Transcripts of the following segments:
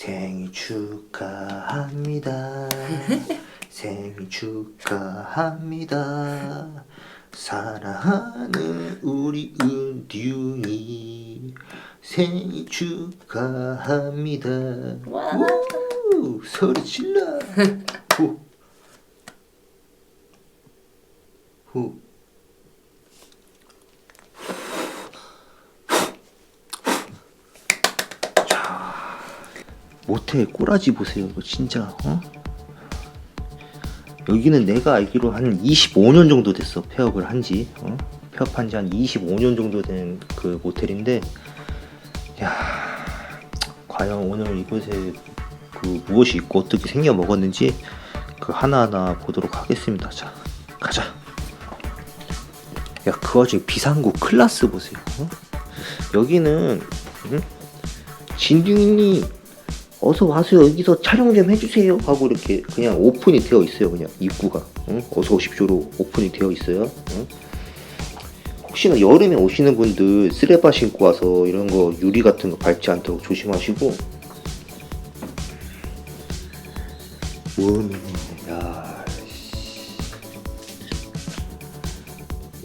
생일 축하합니다. 생일 축하합니다. 사랑하는 우리 은듀이 생일 축하합니다. 와. 우, 소리 질러. 후. 후. 모텔 꼬라지 보세요 이거 진짜 어? 여기는 내가 알기로 한 25년 정도 됐어 폐업을 한지 어? 폐업한 지 한 25년 정도 된 그 모텔인데 야 과연 오늘 이곳에 그 무엇이 있고 어떻게 생겨 먹었는지 그 하나하나 보도록 하겠습니다 자 가자 야 그 와중에 비상구 클라스 보세요 어? 여기는 응? 진중이님 어서 와서 여기서 촬영 좀 해주세요. 하고 이렇게 그냥 오픈이 되어 있어요 그냥 입구가. 응? 어서 오십시오로 오픈이 되어 있어요. 응? 혹시나 여름에 오시는 분들 쓰레바 신고 와서 이런 거 유리 같은 거 밟지 않도록 조심하시고. 웜이네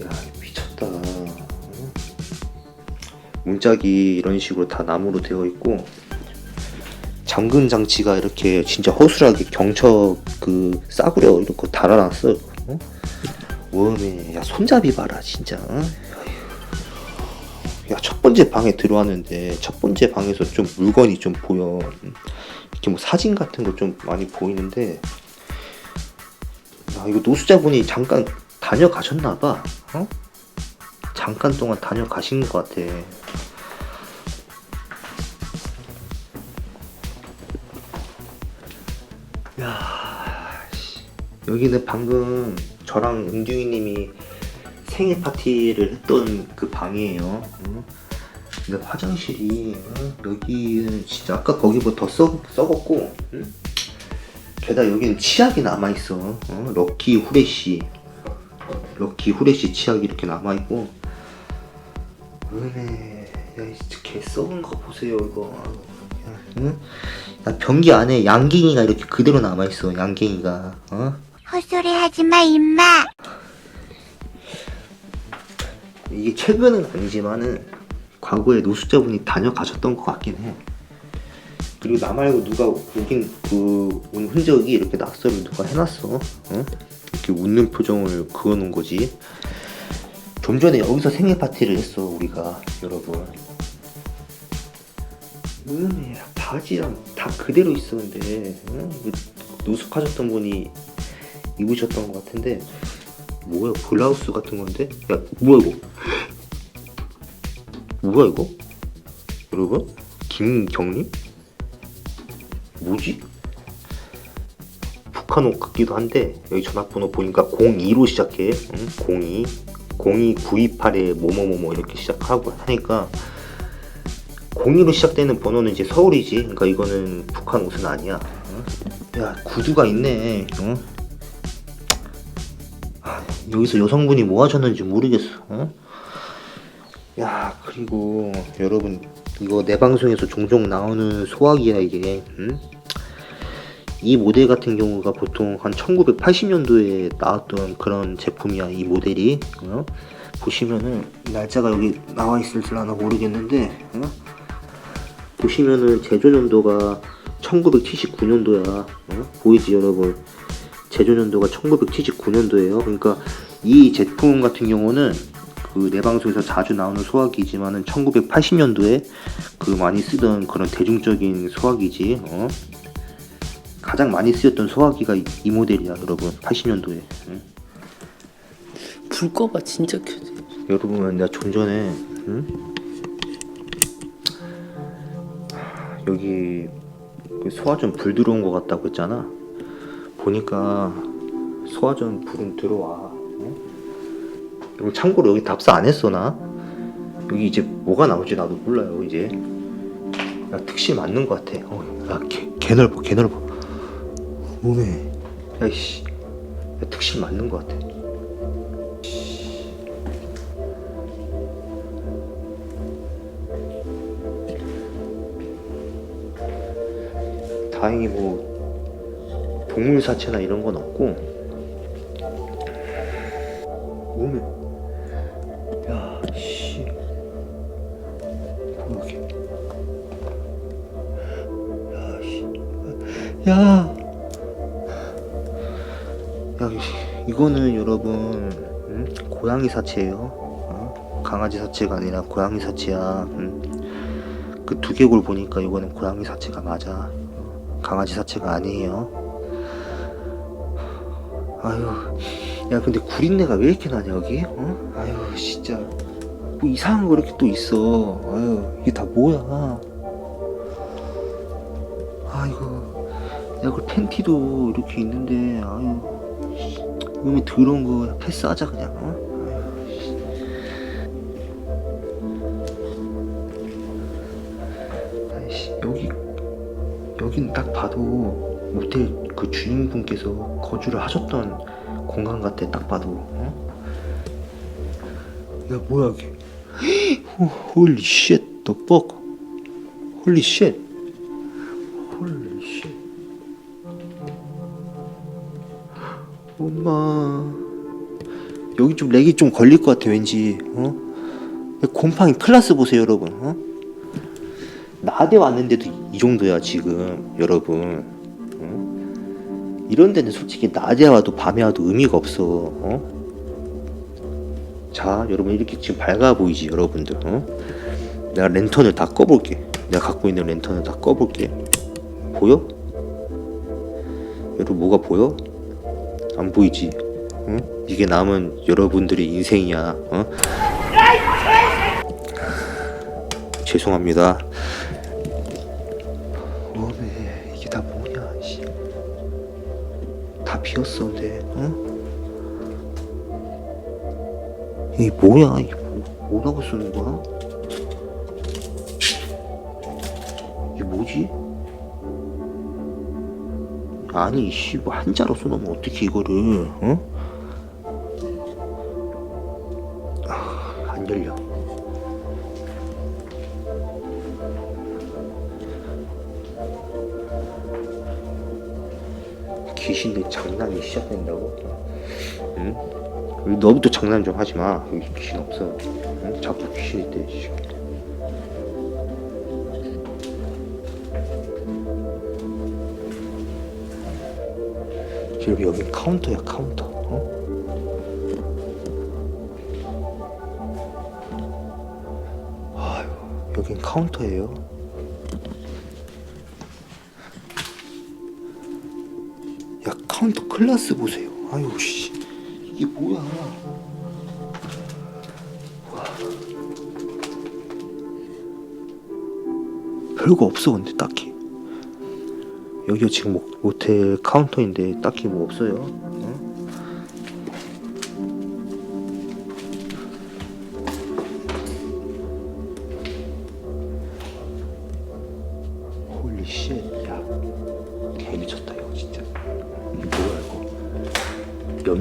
야, 미쳤다. 응? 문짝이 이런 식으로 다 나무로 되어 있고 잠금 장치가 이렇게 진짜 허술하게 경첩 그 싸구려 이렇게 달아놨어. 어? 웜에 야 손잡이 봐라 진짜. 어? 야첫 번째 방에 들어왔는데 첫 번째 방에서 좀 물건이 좀 보여. 음, 이렇게 뭐 사진 같은 거 좀 많이 보이는데. 야 이거 노수자분이 잠깐 다녀가셨나 봐. 어? 잠깐 동안 다녀가신 것 같아. 여기는 방금 저랑 은규이님이 생일 파티를 했던 그 방이에요. 응? 근데 화장실이 응? 여기는 진짜 아까 거기보다 더 썩, 썩었고, 응? 게다가 여기는 치약이 남아 있어. 어? 럭키 후레쉬, 럭키 후레쉬 치약이 이렇게 남아 있고. 은혜, 야, 이 진짜 개 썩은 거 보세요 이거. 응? 야, 변기 안에 양갱이가 이렇게 그대로 남아있어, 양갱이가. 어? 헛소리 하지 마, 임마. 이게 최근은 아니지만은 과거에 노숙자분이 다녀가셨던 것 같긴 해. 그리고 나 말고 누가 오긴 그온 흔적이 이렇게 낙서를 누가 해놨어. 어? 이렇게 웃는 표정을 그어놓은 거지. 좀 전에 여기서 생일 파티를 했어 우리가 여러분. 은혜 바지랑 다 그대로 있었는데 응? 그 노숙하셨던 분이 입으셨던 것 같은데 뭐야 블라우스 같은 건데 야 뭐야 이거 뭐야 이거 여러분 김경림 뭐지 북한 옷 같기도 한데 여기 전화번호 보니까 02로 시작해 응? 02 02 928에 뭐뭐뭐뭐 이렇게 시작하고 하니까 02로 시작되는 번호는 이제 서울이지. 그러니까 이거는 북한 옷은 아니야. 어? 야 구두가 있네. 어? 하, 여기서 여성분이 뭐 하셨는지 모르겠어. 어? 야 그리고 여러분 이거 내 방송에서 종종 나오는 소화기야 이게. 응? 이 모델 같은 경우가 보통 한 1980년도에 나왔던 그런 제품이야 이 모델이. 어? 보시면은 날짜가 여기 나와 있을지라나 모르겠는데. 어? 보시면은 제조 년도가 1979년도야. 어? 보이지 여러분? 제조 년도가 1979년도예요. 그러니까 이 제품 같은 경우는 그 내 방송에서 자주 나오는 소화기지만은 1980년도에 그 많이 쓰던 그런 대중적인 소화기지. 어? 가장 많이 쓰였던 소화기가 이, 이 모델이야, 여러분. 80년도에. 응? 불 꺼봐 진짜 켜져. 여러분, 내가 좀 전에 응? 여기 그 소화전 불 들어온 것 같다고 했잖아. 보니까 소화전 불은 들어와. 응? 그리고 참고로 여기 답사 안 했어 나. 여기 이제 뭐가 나올지 나도 몰라요 이제. 야 특실 맞는 것 같아. 어, 야 개, 개 넓어 개 넓어. 몸에. 야이씨. 야 특실 맞는 것 같아. 다행히 뭐 동물 사체나 이런 건 없고 몸에 야씨 여기 야씨 야. 야, 이- 이거는 여러분 음? 고양이 사체예요. 어? 강아지 사체가 아니라 고양이 사체야. 음? 그 두개골 보니까 이거는 고양이 사체가 맞아. 어? 강아지 사체가 아니에요. 아유, 야 근데 구린내가 왜 이렇게 나냐 여기? 어? 아유 진짜 뭐 이상한 거 이렇게 또 있어. 아유 이게 다 뭐야? 아이고, 야 그 팬티도 이렇게 있는데 아유. 몸에 더러운 거 패스하자 그냥 어? 아이씨 여기 여긴 딱 봐도 모텔 그 주인분께서 거주를 하셨던 공간 같아 딱 봐도 어? 야 뭐야 이게 홀리 fuck 홀리 쉣 홀리 쉣 엄마 여기 좀 렉이 좀 걸릴 것 같아 왠지 어? 곰팡이 클라스 보세요 여러분 어? 낮에 왔는데도 이 정도야 지금 여러분 어? 이런 데는 솔직히 낮에 와도 밤에 와도 의미가 없어 어? 자 여러분 이렇게 지금 밝아 보이지 여러분들 어? 내가 랜턴을 다 꺼볼게 내가 갖고 있는 랜턴을 다 꺼볼게 보여? 여러분 뭐가 보여? 안 보이지? 응? 이게 남은 여러분들의 인생이야. 어? 죄송합니다. 다 비었어, 근데. 어? 이게 뭐야? 이게 뭐, 뭐라고 쓰는 거야? 이게 뭐지? 아니 씨, 뭐 한자로 써놓으면 어떻게 이거를 어? 아, 안 열려 귀신들 장난이 시작된다고? 응? 너부터 장난 좀 하지 마 여기 귀신 없어 응? 자꾸 귀신 있대 씨. 지금 여기 카운터야 카운터 어? 여긴 카운터예요 야 카운터 클라스 보세요 아유 씨 이게 뭐야 와. 별거 없어 근데 딱히 여기가 지금 모- 모텔 카운터인데 딱히 뭐 없어요.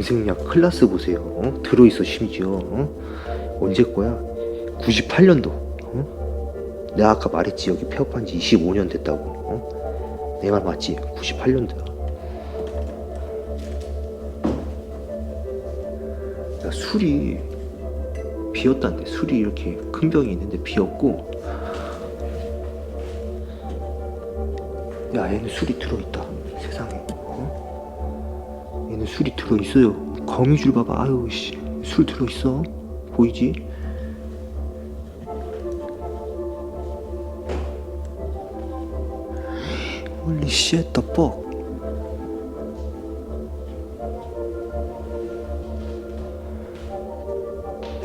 염색약 클라스 보세요. 어? 들어있어 심지어. 어? 언제 거야? 98년도. 어? 내가 아까 말했지 여기 폐업한 지 25년 됐다고. 어? 내 말 맞지? 98년도야. 야, 술이 비었다는데 술이 이렇게 큰 병이 있는데 비었고 야 얘는 술이 들어있다 술이 들어있어요 거미줄 봐봐 아유 씨 술 들어있어 보이지? Holy shit, the fuck?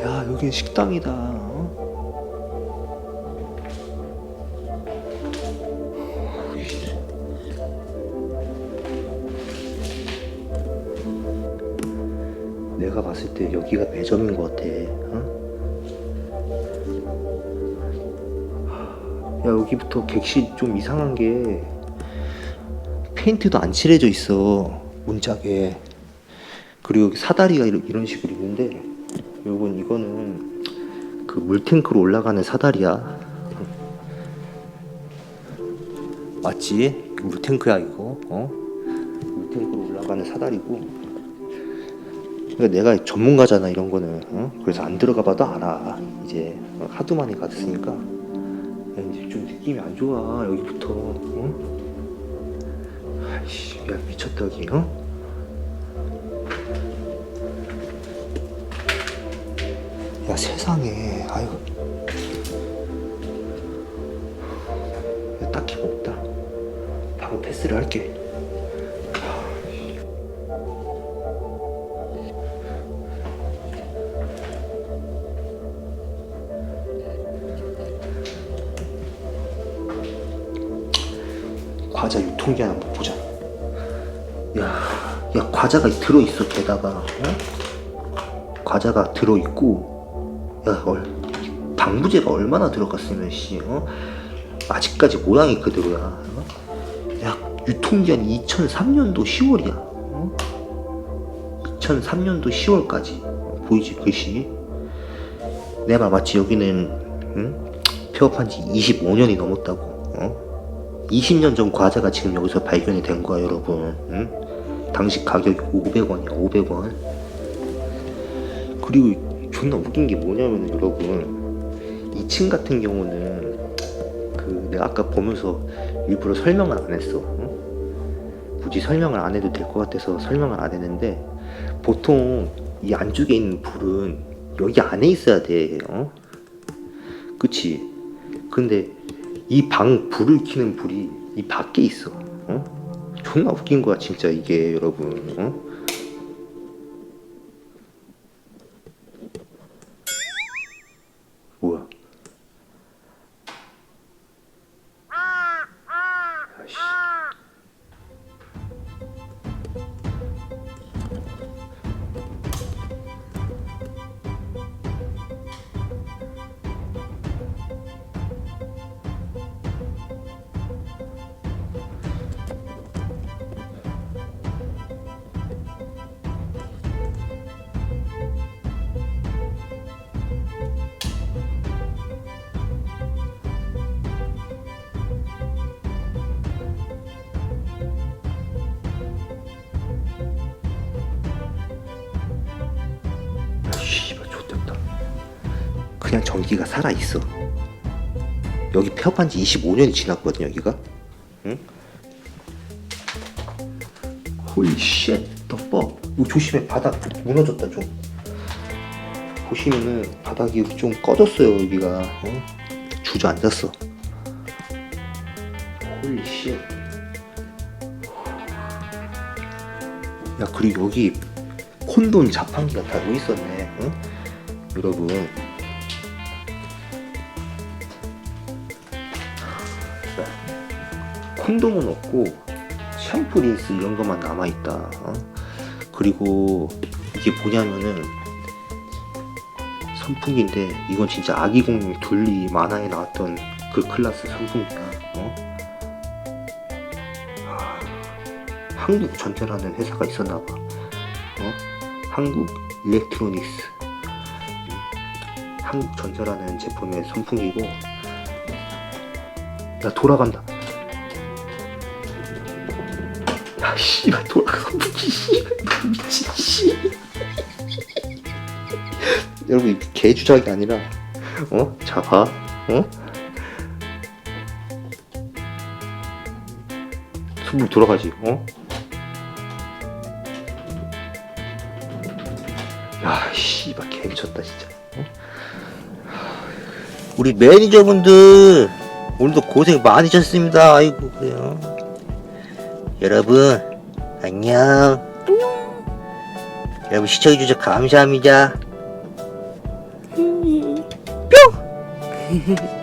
야, 여긴 식당이다. 봤을 때 여기가 매점인 것 같아. 어? 야 여기부터 객실 좀 이상한 게 페인트도 안 칠해져 있어 문짝에 그리고 여기 사다리가 이런, 식으로 있는데 요건 이거는 그 물탱크로 올라가는 사다리야 맞지? 물탱크야 이거 어? 물탱크로 올라가는 사다리고 그러니까 내가 전문가잖아 이런 거는. 어? 그래서 안 들어가 봐도 알아. 이제 어, 하도 많이 갔으니까. 야, 이제 좀 느낌이 안 좋아 여기부터. 어? 아이씨 야 미쳤다 여기. 어? 야 세상에. 아유 야, 딱히 뭐 없다. 바로 패스를 할게 과자 유통기한 한번 보자 야, 야 과자가 들어 있어 게다가 어? 과자가 들어 있고 야 얼, 방부제가 얼마나 들어갔으면 씨 어? 아직까지 모양이 그대로야 어? 야 유통기한 2003년도 10월이야 어? 2003년도 10월까지 보이지 글씨 내 말 맞지 여기는 응? 폐업한 지 25년이 넘었다고 어? 20년 전 과자가 지금 여기서 발견이 된 거야 여러분 응? 당시 가격이 500원이야 500원 그리고 존나 웃긴 게 뭐냐면은 여러분 2층 같은 경우는 그 내가 아까 보면서 일부러 설명을 안 했어 어? 굳이 설명을 안 해도 될 것 같아서 설명을 안 했는데 보통 이 안쪽에 있는 불은 여기 안에 있어야 돼 어? 그치 근데 이 방 불을 켜는 불이 이 밖에 있어 어? 존나 웃긴 거야 진짜 이게 여러분 어? 그냥 전기가 살아있어 여기 폐업한 지 25년이 지났거든 여기가 응? 홀리 쉣 덮밥 이거 조심해 바닥 무너졌다 좀 보시면은 바닥이 좀 꺼졌어요 여기가 어? 주저앉았어 홀리 쉣 야 그리고 여기 콘돔 자판기가 다 놓여 있었네. 응? 여러분. 콘돔은 없고 샴푸 린스 이런 것만 남아 있다. 어? 그리고 이게 뭐냐면은 선풍기인데 이건 진짜 아기 공룡 둘리 만화에 나왔던 그 클래스 선풍기야. 어? 아, 한국 전자라는 회사가 있었나 봐. 어? 한국 일렉트로닉스 음, 한국 전자라는 제품의 선풍기고 야 돌아간다 씨발 돌아간다 씨발 미친 씨 여러분 이게 개주작이 아니라 어? 자봐 어? 손목 돌아가지 어? 야, 씨발 개 미쳤다 진짜. 어? 우리 매니저분들 오늘도 고생 많으셨습니다. 아이고 그래요. 여러분 안녕. 여러분 시청해 주셔서 감사합니다. 뿅.